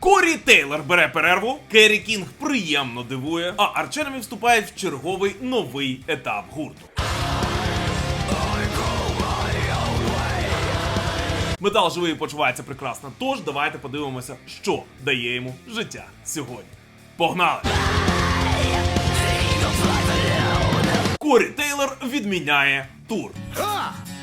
Корі Тейлор бере перерву, Керрі Кінг приємно дивує, а Арченемі вступають в черговий новий етап гурту. Метал живий почувається прекрасно, тож давайте подивимося, що дає йому життя сьогодні. Погнали! Корі Тейлор відміняє тур.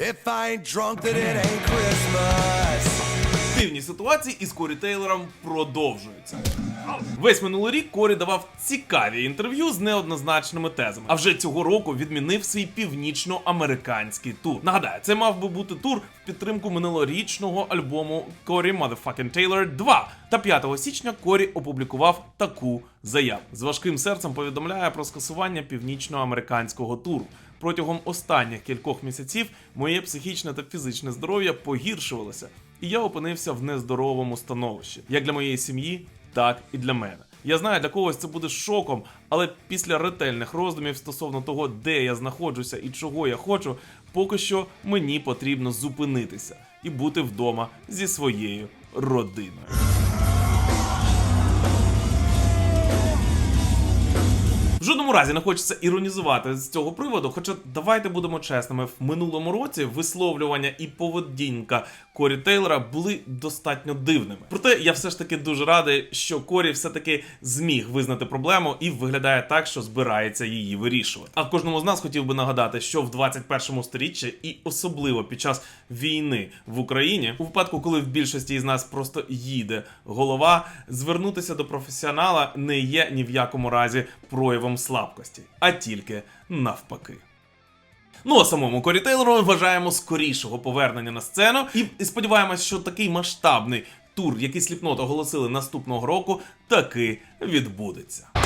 If I ain't drunk, then it ain't Christmas. Дивні ситуації із Корі Тейлором продовжуються. Весь минулий рік Корі давав цікаві інтерв'ю з неоднозначними тезами. А вже цього року відмінив свій північноамериканський тур. Нагадаю, це мав би бути тур в підтримку минулорічного альбому Корі Motherfucking Taylor 2. Та 5 січня Корі опублікував таку заяву. З важким серцем повідомляє про скасування північноамериканського туру. Протягом останніх кількох місяців моє психічне та фізичне здоров'я погіршувалося, і я опинився в нездоровому становищі, як для моєї сім'ї, так і для мене. Я знаю, для когось це буде шоком, але після ретельних роздумів стосовно того, де я знаходжуся і чого я хочу, поки що мені потрібно зупинитися і бути вдома зі своєю родиною. В жодному разі не хочеться іронізувати з цього приводу. Хоча давайте будемо чесними, в минулому році висловлювання і поведінка Корі Тейлора були достатньо дивними. Проте я все ж таки дуже радий, що Корі все-таки зміг визнати проблему і виглядає так, що збирається її вирішувати. А кожному з нас хотів би нагадати, що в 21 сторіччі, і особливо під час війни в Україні, у випадку, коли в більшості із нас просто їде голова, звернутися до професіонала не є ні в якому разі проявом слабкості, а тільки навпаки. Ну а самому Корі Тейлору ми вважаємо скорішого повернення на сцену і сподіваємось, що такий масштабний тур, який сліпнот оголосили наступного року, таки відбудеться.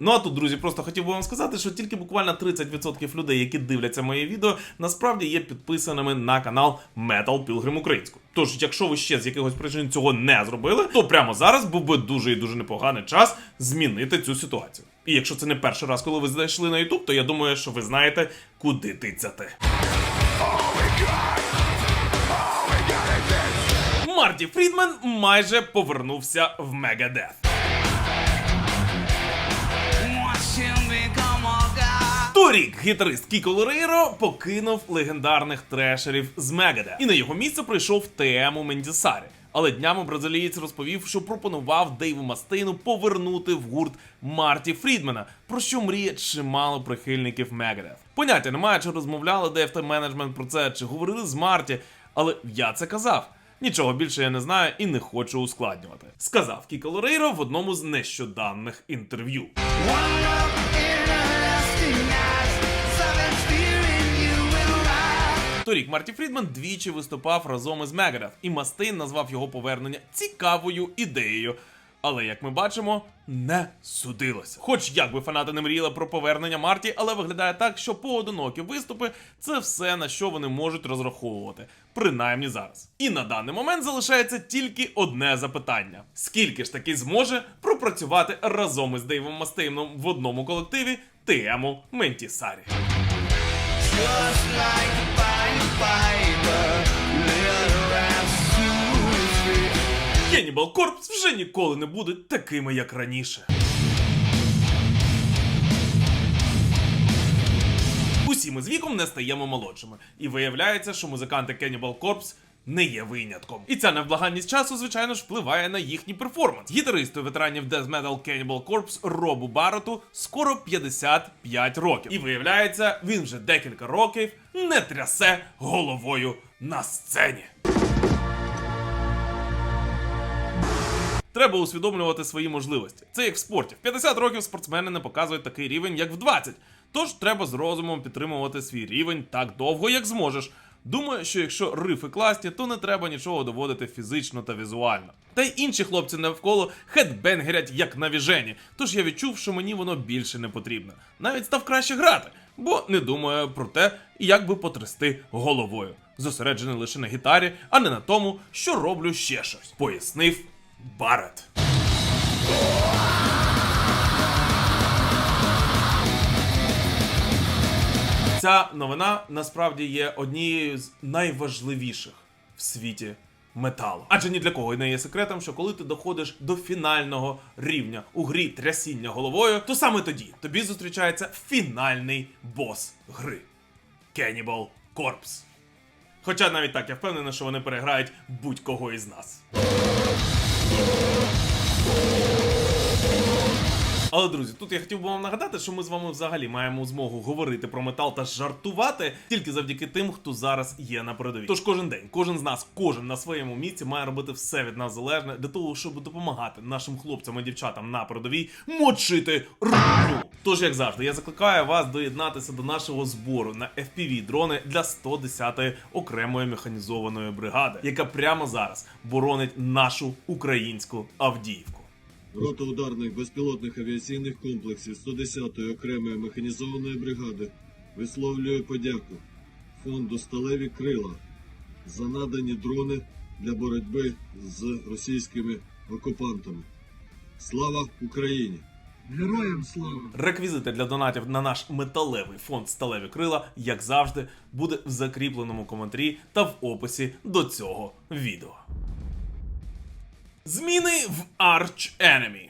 Ну а тут, друзі, просто хотів би вам сказати, що тільки буквально 30% людей, які дивляться моє відео, насправді є підписаними на канал Metal Pilgrim Українську. Тож, якщо ви ще з якихось причин цього не зробили, то прямо зараз був би дуже і дуже непоганий час змінити цю ситуацію. І якщо це не перший раз, коли ви зайшли на YouTube, то я думаю, що ви знаєте, куди тицяти. Марті Фрідман майже повернувся в Мегадeth. Торік гітарист Кіко Лорейро покинув легендарних трешерів з Мегаде, і на його місце прийшов Теему Мендісарі. Але днями бразилієць розповів, що пропонував Дейву Мастейну повернути в гурт Марті Фрідмена, про що мріє чимало прихильників Мегадет. Поняття немає, чи розмовляли Дейв менеджмент про це, чи говорили з Марті, але я це казав. Нічого більше я не знаю і не хочу ускладнювати. Сказав Кіко Лорейро в одному з нещодавних інтерв'ю. Торік Марті Фрідман двічі виступав разом із Меgadeth, і Мастейн назвав його повернення цікавою ідеєю. Але як ми бачимо, не судилося. Хоч як би фанати не мріяли про повернення Марті, але виглядає так, що поодинокі виступи це все на що вони можуть розраховувати, принаймні зараз. І на даний момент залишається тільки одне запитання: скільки ж таки зможе пропрацювати разом із Дейвом Мастейном в одному колективі Тему Ментісарі. Like Cannibal Corpse вже ніколи не будуть такими, як раніше. Усі ми з віком не стаємо молодшими, і виявляється, що музиканти Cannibal Corpse не є винятком. І ця невблаганність часу, звичайно ж, впливає на їхній перформанс. Гітаристу ветеранів Death Metal Cannibal Corpse Робу Баррету скоро 55 років. І виявляється, він вже декілька років не трясе головою на сцені. Треба усвідомлювати свої можливості. Це як в спорті. В 50 років спортсмени не показують такий рівень, як в 20. Тож треба з розумом підтримувати свій рівень так довго, як зможеш. Думаю, що якщо рифи класні, то не треба нічого доводити фізично та візуально. Та й інші хлопці навколо хедбенгерять як навіжені, тож я відчув, що мені воно більше не потрібно. Навіть став краще грати, бо не думаю про те, як би потрясти головою. Зосереджений лише на гітарі, а не на тому, що роблю ще щось. Пояснив Барет. Ця новина насправді є однією з найважливіших в світі металу. Адже ні для кого не є секретом, що коли ти доходиш до фінального рівня у грі трясіння головою, то саме тоді тобі зустрічається фінальний бос гри Cannibal Corpse. Хоча навіть так я впевнений, що вони переграють будь-кого із нас. Thank you. Але друзі, тут я хотів би вам нагадати, що ми з вами взагалі маємо змогу говорити про метал та жартувати тільки завдяки тим, хто зараз є на передовій. Тож кожен день, кожен з нас, кожен на своєму місці має робити все від нас залежне для того, щоб допомагати нашим хлопцям і дівчатам на передовій мочити рухню. Тож, як завжди, я закликаю вас доєднатися до нашого збору на fpv дрони для 110-ї окремої механізованої бригади, яка прямо зараз боронить нашу українську Авдіївку. Рота ударних безпілотних авіаційних комплексів 110-ї окремої механізованої бригади висловлює подяку фонду Сталеві Крила за надані дрони для боротьби з російськими окупантами. Слава Україні! Героям слава! Реквізити для донатів на наш металевий фонд Сталеві Крила, як завжди, буде в закріпленому коментарі та в описі до цього відео. Зміни в Arch Enemy.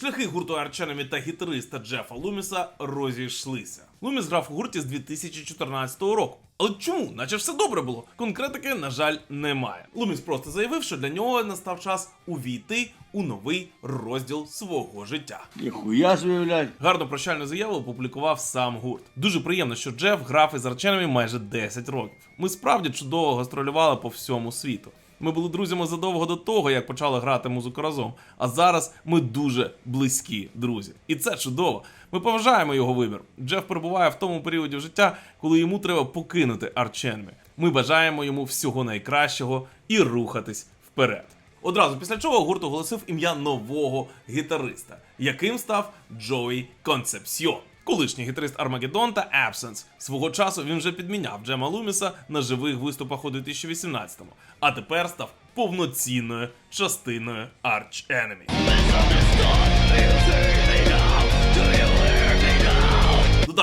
Шляхи гурту Arch та гітариста Джефа Луміса розійшлися. Луміс грав у гурті з 2014 року. Але чому? Наче все добре було. Конкретики, на жаль, немає. Луміс просто заявив, що для нього настав час увійти у новий розділ свого життя. Ніхуя блядь! Гарну прощальну заяву опублікував сам гурт. Дуже приємно, що Джеф грав із Арченами майже 10 років. Ми справді чудово гастролювали по всьому світу. Ми були друзями задовго до того, як почали грати музику разом. А зараз ми дуже близькі друзі. І це чудово. Ми поважаємо його вибір. Джеф перебуває в тому періоді життя, коли йому треба покинути Арченми. Ми бажаємо йому всього найкращого і рухатись вперед. Одразу після чого гурт оголосив ім'я нового гітариста, яким став Джої Концепсьон. Колишній гітарист Армагеддон та Absence. Свого часу він вже підміняв Джема Луміса на живих виступах у 2018-му, а тепер став повноцінною частиною Arch Enemy.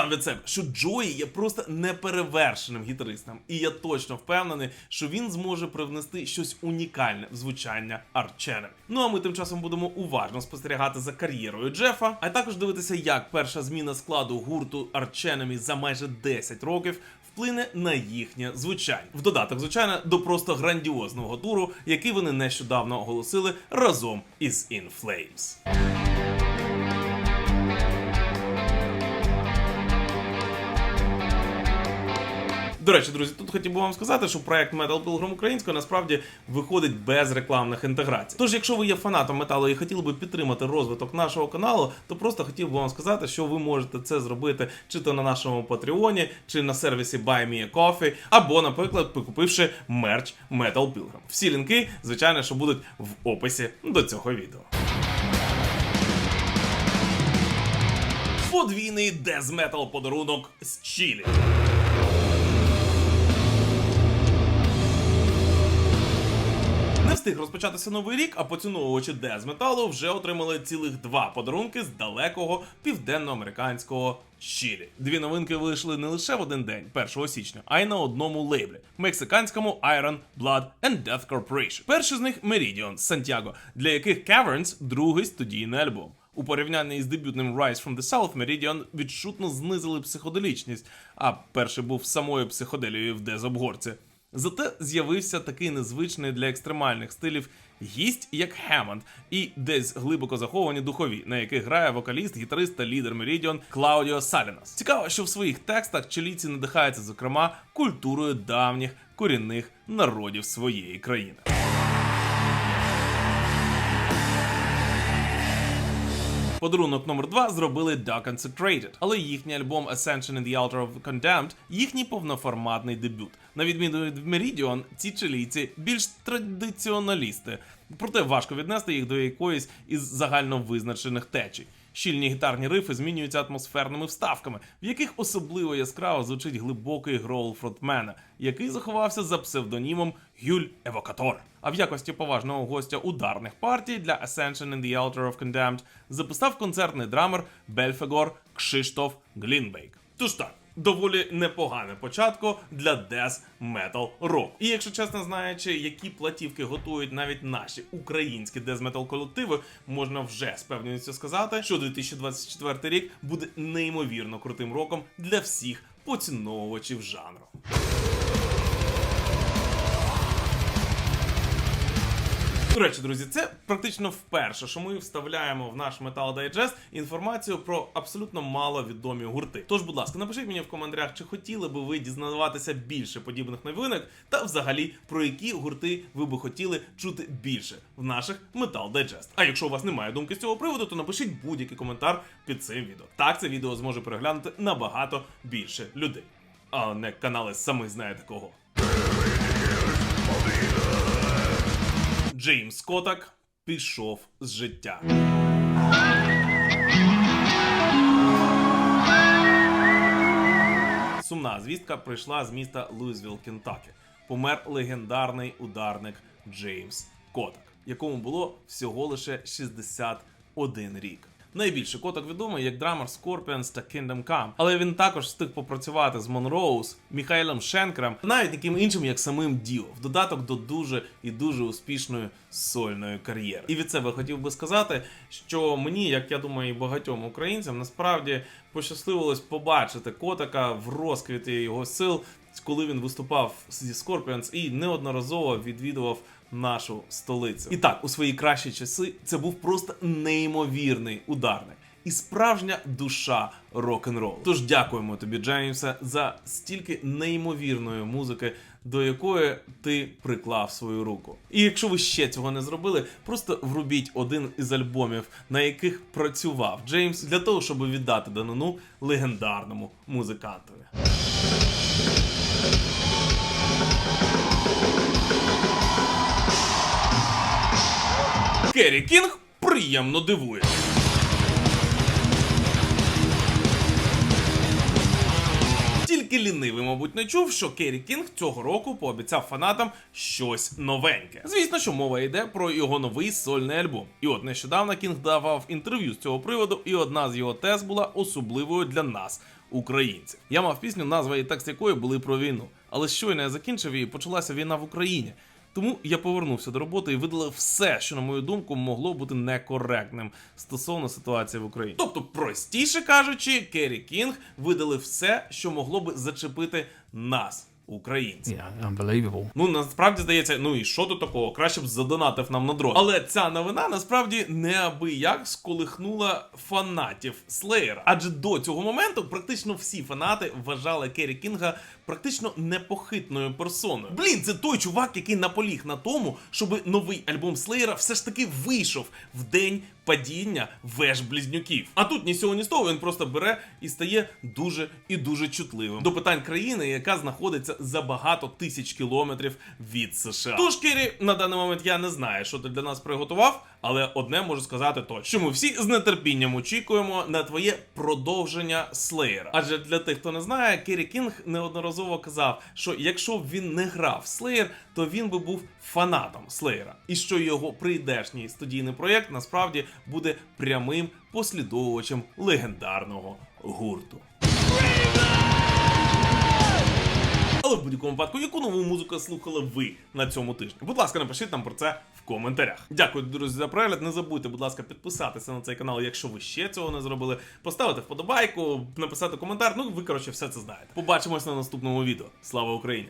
Додам від себе, що Джої є просто неперевершеним гітаристом, і я точно впевнений, що він зможе привнести щось унікальне в звучання Арченем. Ну а ми тим часом будемо уважно спостерігати за кар'єрою Джефа, а також дивитися, як перша зміна складу гурту Арченемі за майже 10 років вплине на їхнє звучання. В додаток, звичайно, до просто грандіозного туру, який вони нещодавно оголосили разом із In Flames. До речі, друзі, тут хотів би вам сказати, що проект Metal Pilgrim українською насправді виходить без рекламних інтеграцій. Тож, якщо ви є фанатом металу і хотіли би підтримати розвиток нашого каналу, то просто хотів би вам сказати, що ви можете це зробити чи то на нашому Патреоні, чи на сервісі Buy Me a Coffee, або, наприклад, покупивши мерч Metal Pilgrim. Всі лінки, звичайно, що будуть в описі до цього відео. Подвійний дезметал подарунок з Чилі. Встиг розпочатися новий рік, а поціновувачі дезметалу вже отримали цілих два подарунки з далекого південноамериканського Чилі. Дві новинки вийшли не лише в один день, 1 січня, а й на одному лейблі мексиканському Iron Blood and Death Corporation. Перший з них Meridian з Сантьяго, для яких Caverns – другий студійний альбом. У порівнянні із дебютним Rise from the South Meridian відчутно знизили психоделічність, а перший був самою психоделією в дезобгорці. Зате з'явився такий незвичний для екстремальних стилів гість, як Хемонд, і десь глибоко заховані духові, на яких грає вокаліст, гітарист та лідер Мерідіон Клаудіо Салінас. Цікаво, що в своїх текстах чилійці надихаються, зокрема, культурою давніх корінних народів своєї країни. Подарунок номер 2 зробили Dark Consecrated, але їхній альбом Ascension in the Altar of Condemned – їхній повноформатний дебют. На відміну від Meridian, ці чилійці більш традиціоналісти, проте важко віднести їх до якоїсь із загально визначених течій. Щільні гітарні рифи змінюються атмосферними вставками, в яких особливо яскраво звучить глибокий гроул фронтмена, який заховався за псевдонімом Гюль Евокатор. А в якості поважного гостя ударних партій для Ascension in the Altar of Condemned записав концертний драмер Бельфегор Кшиштоф Глінбейк. Тож так. Доволі непогане початку для Death Metal Rock. І якщо чесно знаючи, які платівки готують навіть наші українські Death Metal колективи, можна вже з певністю сказати, що 2024 рік буде неймовірно крутим роком для всіх поціновувачів жанру. До речі, друзі, це практично вперше, що ми вставляємо в наш Metal Digest інформацію про абсолютно маловідомі гурти. Тож, будь ласка, напишіть мені в коментарях, чи хотіли би ви дізнаватися більше подібних новинок, та взагалі про які гурти ви би хотіли чути більше в наших Metal Digest. А якщо у вас немає думки з цього приводу, то напишіть будь-який коментар під цим відео. Так це відео зможе переглянути набагато більше людей, а не канали самі знаєте кого. Джеймс Котак пішов з життя. Сумна звістка прийшла з міста Луїзвіл, Кентакі. Помер легендарний ударник Джеймс Котак, якому було всього лише 61 рік. Найбільше котак відомий як драмер Scorpions та Kingdom Come, але він також встиг попрацювати з Монроуз, Міхайлом Шенкером, навіть яким іншим, як самим Діо, в додаток до дуже і дуже успішної сольної кар'єри. І від себе хотів би сказати, що мені, як я думаю, і багатьом українцям, насправді пощасливилось побачити котика в розквіті його сил, коли він виступав зі Scorpions і неодноразово відвідував нашу столицю. І так, у свої кращі часи це був просто неймовірний ударник. І справжня душа рок-н-ролу. Тож дякуємо тобі, Джеймсе, за стільки неймовірної музики, до якої ти приклав свою руку. І якщо ви ще цього не зробили, просто врубіть один із альбомів, на яких працював Джеймс, для того, щоб віддати данину легендарному музикантові. Керрі Кінг приємно дивує. Тільки лінивий, мабуть, не чув, що Керрі Кінг цього року пообіцяв фанатам щось новеньке. Звісно, що мова йде про його новий сольний альбом. І от нещодавно Кінг давав інтерв'ю з цього приводу, і одна з його тез була особливою для нас, українців. Я мав пісню, назва і текст якої були про війну. Але щойно я закінчив її, почалася війна в Україні. Тому я повернувся до роботи і видалив все, що, на мою думку, могло бути некоректним стосовно ситуації в Україні. Тобто, простіше кажучи, Керрі Кінг видалив все, що могло би зачепити нас, українців. Yeah, unbelievable. Ну насправді здається, ну і що тут такого? Краще б задонатив нам на дрон. Але ця новина насправді неабияк сколихнула фанатів Слеєра. Адже до цього моменту практично всі фанати вважали Керрі Кінга практично непохитною персоною. Блін, це той чувак, який наполіг на тому, щоб новий альбом Слеєра все ж таки вийшов в день падіння веж близнюків. А тут ні сього, ні з того він просто бере і стає дуже і дуже чутливим до питань країни, яка знаходиться за багато тисяч кілометрів від США. Тож, Кері, на даний момент я не знаю, що ти для нас приготував, але одне можу сказати точно, що ми всі з нетерпінням очікуємо на твоє продовження Слеєра. Адже для тих, хто не знає, Керрі Кінг неодноразово казав, що якщо б він не грав Слеєр, то він би був фанатом Слеєра, і що його прийдешній студійний проєкт насправді буде прямим послідовувачем легендарного гурту. Але в будь-якому випадку, яку нову музику слухали ви на цьому тижні? Будь ласка, напишіть нам про це коментарях. Дякую, друзі, за перегляд. Не забудьте, будь ласка, підписатися на цей канал, якщо ви ще цього не зробили. Поставити вподобайку, написати коментар. Ну, ви коротше все це знаєте. Побачимось на наступному відео. Слава Україні!